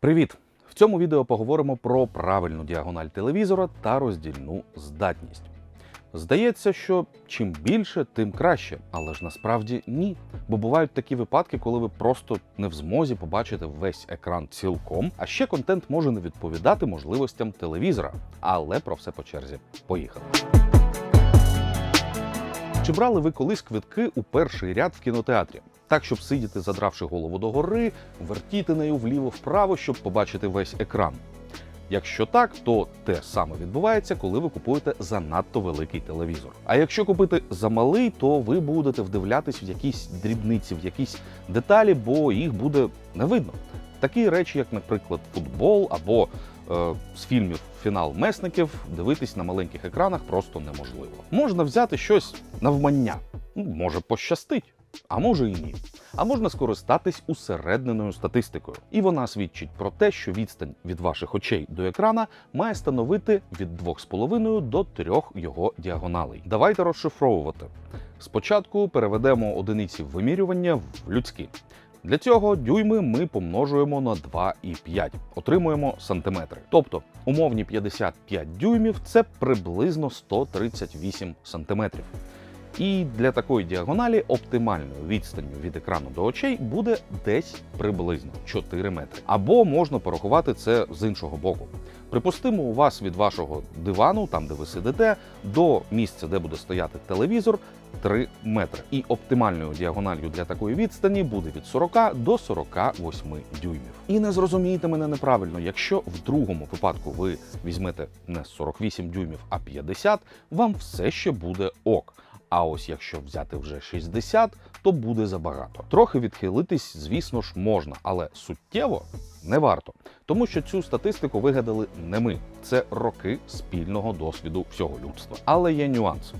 Привіт! В цьому відео поговоримо про правильну діагональ телевізора та роздільну здатність. Здається, що чим більше, тим краще, але ж насправді ні. Бо бувають такі випадки, коли ви просто не в змозі побачити весь екран цілком, а ще контент може не відповідати можливостям телевізора. Але про все по черзі. Поїхали. Чи брали ви колись квитки у перший ряд в кінотеатрі? Так, щоб сидіти, задравши голову догори, вертіти нею вліво-вправо, щоб побачити весь екран. Якщо так, то те саме відбувається, коли ви купуєте занадто великий телевізор. А якщо купити замалий, то ви будете вдивлятись в якісь дрібниці, в якісь деталі, бо їх буде не видно. Такі речі, як, наприклад, футбол або з фільмів фінал месників, дивитись на маленьких екранах просто неможливо. Можна взяти щось навмання, Ну, може пощастить. А може і ні. А можна скористатись усередненою статистикою. І вона свідчить про те, що відстань від ваших очей до екрана має становити від 2,5 до 3 його діагоналей. Давайте розшифровувати. Спочатку переведемо одиниці вимірювання в людські. Для цього дюйми ми помножуємо на 2,5, отримуємо сантиметри. Тобто умовні 55 дюймів це приблизно 138 сантиметрів. І для такої діагоналі оптимальною відстанню від екрану до очей буде десь приблизно 4 метри. Або можна порахувати це з іншого боку. Припустимо, у вас від вашого дивану, там де ви сидите, до місця, де буде стояти телевізор, 3 метри. І оптимальною діагональю для такої відстані буде від 40 до 48 дюймів. І не зрозумійте мене неправильно, якщо в другому випадку ви візьмете не 48 дюймів, а 50, вам все ще буде ок. А ось якщо взяти вже 60, то буде забагато. Трохи відхилитись, звісно ж, можна, але суттєво не варто. Тому що цю статистику вигадали не ми. Це роки спільного досвіду всього людства. Але є нюанс.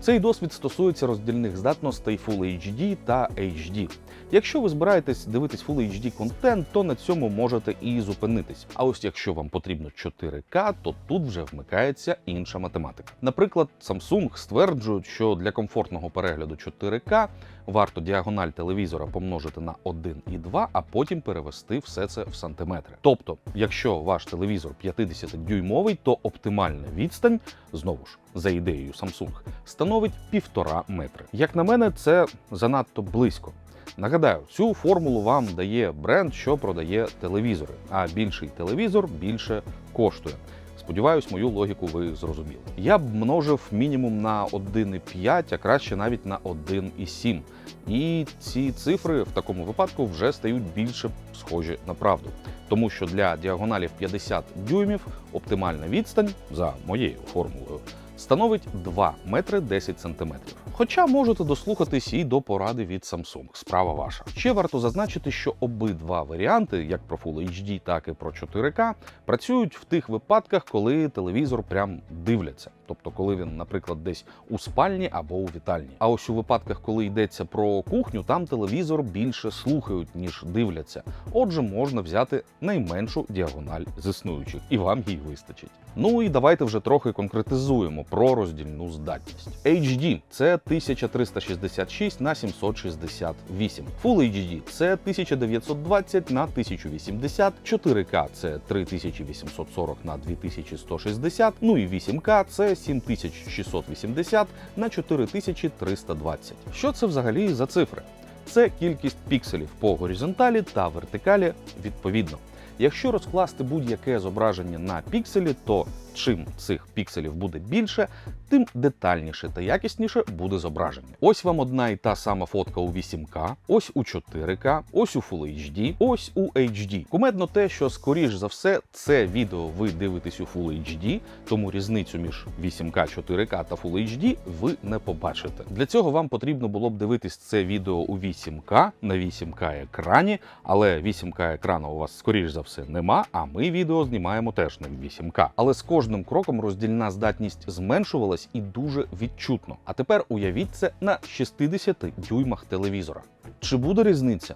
Цей досвід стосується роздільних здатностей Full HD та HD. Якщо ви збираєтесь дивитись Full HD контент, то на цьому можете і зупинитись. А ось якщо вам потрібно 4К, то тут вже вмикається інша математика. Наприклад, Samsung стверджують, що для комфортного перегляду 4К варто діагональ телевізора помножити на 1,2, а потім перевести все це в сантиметри. Тобто, якщо ваш телевізор 50-дюймовий, то оптимальна відстань знову ж за ідеєю Samsung становить півтора метри. Як на мене, це занадто близько. Нагадаю, цю формулу вам дає бренд, що продає телевізори, а більший телевізор більше коштує. Сподіваюсь, мою логіку ви зрозуміли. Я б множив мінімум на 1,5, а краще навіть на 1,7. І ці цифри в такому випадку вже стають більше схожі на правду. Тому що для діагоналів 50 дюймів оптимальна відстань за моєю формулою становить 2 метри 10 сантиметрів. Хоча можете дослухатись і до поради від Samsung, справа ваша. Ще варто зазначити, що обидва варіанти, як про Full HD, так і про 4К, працюють в тих випадках, коли телевізор прям дивляться. Тобто, коли він, наприклад, десь у спальні або у вітальні. А ось у випадках, коли йдеться про кухню, там телевізор більше слухають, ніж дивляться. Отже, можна взяти найменшу діагональ з існуючих, і вам їй вистачить. Ну і давайте вже трохи конкретизуємо про роздільну здатність. HD – це 1366 на 768. Full HD – це 1920 на 1080, 4К – це 3840 на 2160, ну і 8К – це 7680 на 4320. Що це взагалі за цифри? Це кількість пікселів по горизонталі та вертикалі відповідно. Якщо розкласти будь-яке зображення на пікселі, то чим цих пікселів буде більше, тим детальніше та якісніше буде зображення. Ось вам одна і та сама фотка у 8К, ось у 4К, ось у Full HD, ось у HD. Кумедно те, що скоріш за все це відео ви дивитесь у Full HD, тому різницю між 8К, 4К та Full HD ви не побачите. Для цього вам потрібно було б дивитись це відео у 8К на 8К екрані, але 8К екрану у вас скоріш за все нема. А ми відео знімаємо теж на 8К. Але з кожним кроком роздільна здатність зменшувалась і дуже відчутно. А тепер уявіть це на 60 дюймах телевізора. Чи буде різниця?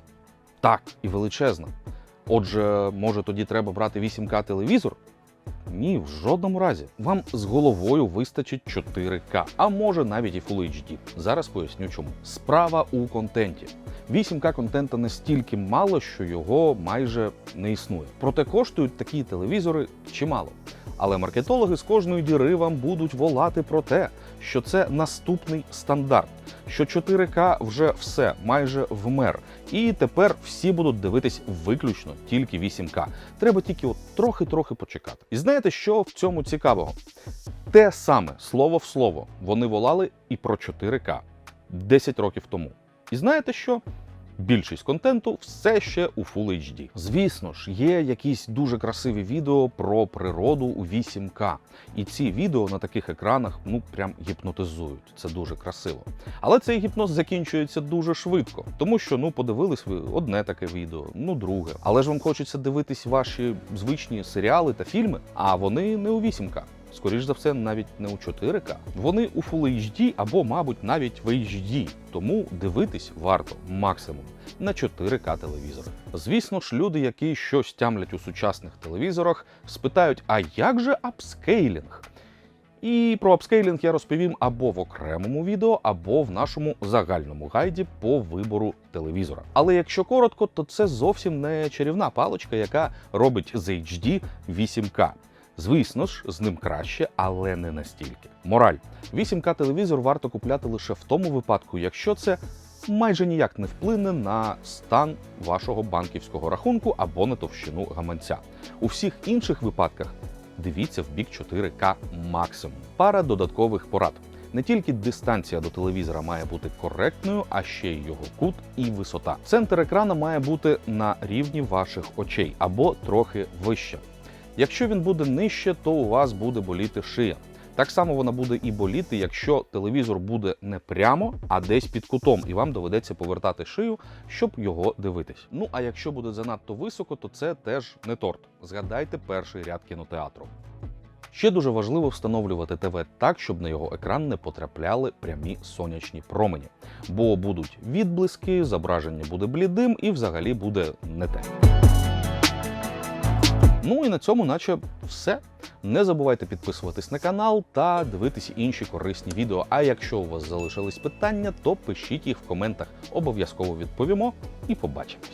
Так, і величезна. Отже, може тоді треба брати 8К телевізор? Ні, в жодному разі. Вам з головою вистачить 4К, а може навіть і Full HD. Зараз поясню чому. Справа у контенті. 8К контента настільки мало, що його майже не існує. Проте коштують такі телевізори чимало. Але маркетологи з кожної діри вам будуть волати про те, що це наступний стандарт, що 4К вже все майже вмер, і тепер всі будуть дивитись виключно тільки 8К. Треба тільки от трохи-трохи почекати. І знаєте, що в цьому цікавого? Те саме слово в слово вони волали і про 4К 10 років тому. І знаєте що? Більшість контенту все ще у Full HD. Звісно ж, є якісь дуже красиві відео про природу у 8К. І ці відео на таких екранах ну прям гіпнотизують. Це дуже красиво. Але цей гіпноз закінчується дуже швидко, тому що ну подивились ви одне таке відео, ну друге. Але ж вам хочеться дивитись ваші звичні серіали та фільми, а вони не у 8К. Скоріш за все, навіть не у 4К. Вони у Full HD або, мабуть, навіть в HD. Тому дивитись варто максимум на 4К телевізори. Звісно ж, люди, які щось тямлять у сучасних телевізорах, спитають: а як же апскейлінг? І про апскейлінг я розповім або в окремому відео, або в нашому загальному гайді по вибору телевізора. Але якщо коротко, то це зовсім не чарівна паличка, яка робить з HD 8К. Звісно ж, з ним краще, але не настільки. Мораль: 8К телевізор варто купляти лише в тому випадку, якщо це майже ніяк не вплине на стан вашого банківського рахунку або на товщину гаманця. У всіх інших випадках дивіться в бік 4К максимум. Пара додаткових порад. Не тільки дистанція до телевізора має бути коректною, а ще й його кут і висота. Центр екрана має бути на рівні ваших очей або трохи вище. Якщо він буде нижче, то у вас буде боліти шия. Так само вона буде і боліти, якщо телевізор буде не прямо, а десь під кутом, і вам доведеться повертати шию, щоб його дивитись. Ну а якщо буде занадто високо, то це теж не торт. Згадайте перший ряд кінотеатру. Ще дуже важливо встановлювати ТВ так, щоб на його екран не потрапляли прямі сонячні промені, бо будуть відблиски, зображення буде блідим і взагалі буде не те. Ну і на цьому, наче все. Не забувайте підписуватись на канал та дивитись інші корисні відео. А якщо у вас залишились питання, то пишіть їх в коментах. Обов'язково відповімо і побачимось.